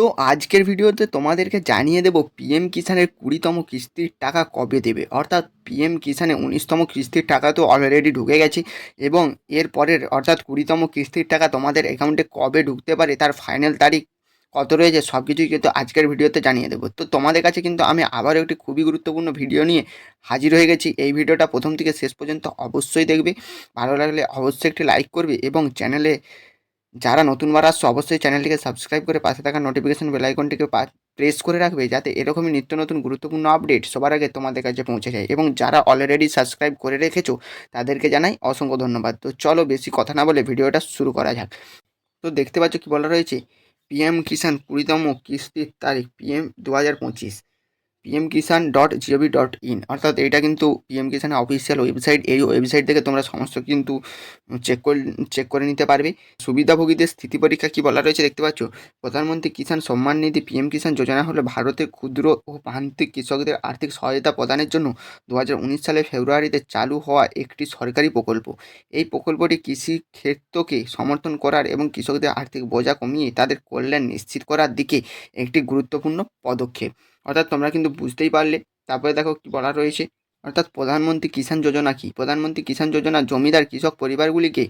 তো আজকের ভিডিওতে তোমাদেরকে জানিয়ে দেবো পিএম কিষানের কুড়িতম কিস্তির টাকা কবে দেবে। অর্থাৎ পিএম কিষানে উনিশতম কিস্তির টাকা তো অলরেডি ঢুকে গেছে এবং এর পরের অর্থাৎ কুড়িতম কিস্তির টাকা তোমাদের অ্যাকাউন্টে কবে ঢুকতে পারে, তার ফাইনাল তারিখ কত রয়েছে সব কিছুই কিন্তু আজকের ভিডিওতে জানিয়ে দেবো। তো তোমাদের কাছে কিন্তু আমি আবারও একটি খুবই গুরুত্বপূর্ণ ভিডিও নিয়ে হাজির হয়ে গেছি। এই ভিডিওটা প্রথম থেকে শেষ পর্যন্ত অবশ্যই দেখবে। ভালো লাগলে অবশ্যই একটি লাইক করবে এবং চ্যানেলে যারা নতুনবার আসছো, অবশ্যই চ্যানেলটিকে সাবস্ক্রাইব করে পাশে থাকা নোটিফিকেশন বেল আইকনটিকে প্রেস করে রাখবে যাতে এরকমই নিত্য নতুন গুরুত্বপূর্ণ আপডেট সবার আগে তোমাদের কাছে পৌঁছে যায়। এবং যারা অলরেডি সাবস্ক্রাইব করে রেখেছো, তাদেরকে জানাই অসংখ্য ধন্যবাদ। তো চলো বেশি কথা না বলে ভিডিওটা শুরু করা যাক। তো দেখতে পাচ্ছ কি বলা রয়েছে? পিএম কিষাণ কুড়িতম কিস্তির তারিখ পিএম দু হাজার পঁচিশ। PM Kisan dot G O V dot in অর্থাৎ এটা কিন্তু পিএম কিষাণ অফিসিয়াল ওয়েবসাইট এই ওয়েবসাইট থেকে তোমরা সমস্ত কিন্তু চেক করে চেক করে নিতে পারবে। সুবিধাভোগীদের স্থিতি পরীক্ষা কী বলা রয়েছে দেখতে পাচ্ছ? প্রধানমন্ত্রী কিষাণ সম্মান নিধি পিএম কিষাণ যোজনা হলো ভারতের ক্ষুদ্র ও প্রান্তিক কৃষকদের আর্থিক সহায়তা প্রদানের জন্য দু সালের ফেব্রুয়ারিতে চালু হওয়া একটি সরকারি প্রকল্প। এই প্রকল্পটি কৃষি ক্ষেত্রকে সমর্থন করার এবং কৃষকদের আর্থিক বোঝা কমিয়ে তাদের কল্যাণ নিশ্চিত করার দিকে একটি গুরুত্বপূর্ণ পদক্ষেপ। অর্থাৎ তোমরা কিন্তু বুঝতেই পারলে। তারপরে দেখো কী বলা রয়েছে, অর্থাৎ প্রধানমন্ত্রী কিষাণ যোজনা কি? প্রধানমন্ত্রী কিষাণ যোজনা জমিদার কৃষক পরিবারগুলিকে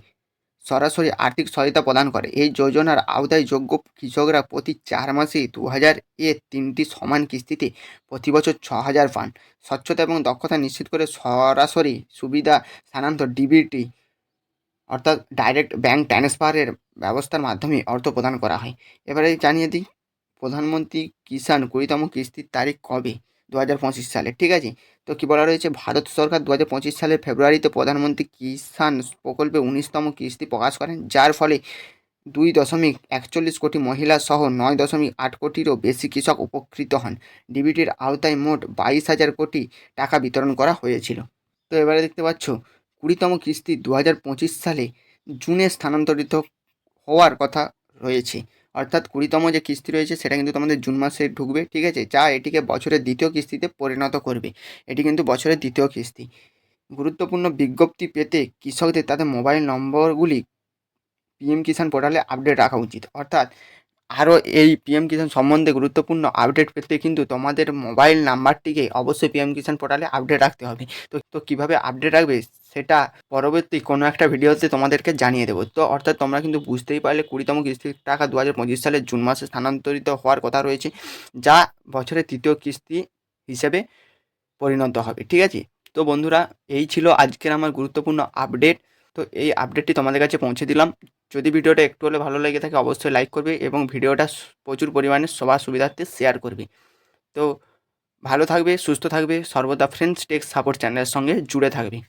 সরাসরি আর্থিক সহায়তা প্রদান করে। এই যোজনার আওতায় যোগ্য কৃষকরা প্রতি চার মাসে দু হাজার এ তিনটি সমান কিস্তিতে প্রতি বছর ছ হাজার পান। স্বচ্ছতা এবং দক্ষতা নিশ্চিত করে সরাসরি সুবিধা স্থানান্তর ডিবিটি, অর্থাৎ ডাইরেক্ট ব্যাঙ্ক ট্রান্সফারের ব্যবস্থার মাধ্যমে অর্থ প্রদান করা হয়। এবারে জানিয়ে দিই প্রধানমন্ত্রী কিষাণ কুড়িতম কিস্তির তারিখ কবে? দু হাজার পঁচিশ সালে, ঠিক আছে? তো কী বলা রয়েছে? ভারত সরকার দু হাজার পঁচিশ সালের ফেব্রুয়ারিতে প্রধানমন্ত্রী কিষাণ প্রকল্পে উনিশতম কিস্তি প্রকাশ করেন, যার ফলে দুই দশমিক একচল্লিশ কোটি মহিলা সহ নয় দশমিক আট কোটিরও বেশি কৃষক উপকৃত হন। ডিবিটির আওতায় মোট বাইশ হাজার কোটি টাকা বিতরণ করা হয়েছিল। তো এবারে দেখতে পাচ্ছ, কুড়িতম কিস্তি দু হাজার পঁচিশ সালে জুনে স্থানান্তরিত হওয়ার কথা রয়েছে। অর্থাৎ কুড়িতম যে কিস্তি রয়েছে, সেটা কিন্তু তোমাদের জুন মাসে ঢুকবে, ঠিক আছে? যা এটিকে বছরের দ্বিতীয় কিস্তিতে পরিণত করবে। এটি কিন্তু বছরের দ্বিতীয় কিস্তি। গুরুত্বপূর্ণ বিজ্ঞপ্তি পেতে কৃষকদের তাদের মোবাইল নম্বরগুলি পিএম কিষাণ পোর্টালে আপডেট রাখা উচিত। অর্থাৎ আরও এই পিএম কিষাণ সম্বন্ধে গুরুত্বপূর্ণ আপডেট পেতে কিন্তু তোমাদের মোবাইল নাম্বারটিকে অবশ্যই পিএম কিষাণ পোর্টালে আপডেট রাখতে হবে। তো তো কীভাবে আপডেট রাখবে সেটা পরবর্তী কোনো একটা ভিডিওতে তোমাদেরকে জানিয়ে দেবো। তো, অর্থাৎ তোমরা কিন্তু বুঝতেই পারলে কুড়িতম কিস্তির টাকা দু হাজার পঁচিশ সালের জুন মাসে স্থানান্তরিত হওয়ার কথা রয়েছে, যা বছরের তৃতীয় কিস্তি হিসেবে পরিণত হবে, ঠিক আছে? তো বন্ধুরা, এই ছিল আজকের আমার গুরুত্বপূর্ণ আপডেট তো, এই আপডেটটি তোমাদের কাছে পৌঁছে দিলাম। যদি ভিডিওটা একটু হলে ভালো লেগে থাকে, অবশ্যই লাইক করবে এবং ভিডিওটা প্রচুর পরিমাণে সবার সুবিধার্থে শেয়ার করবে। তো ভালো থাকবে, সুস্থ থাকবে, সর্বদা ফ্রেন্ডস টেক সাপোর্ট চ্যানেলের সঙ্গে জুড়ে থাকবে।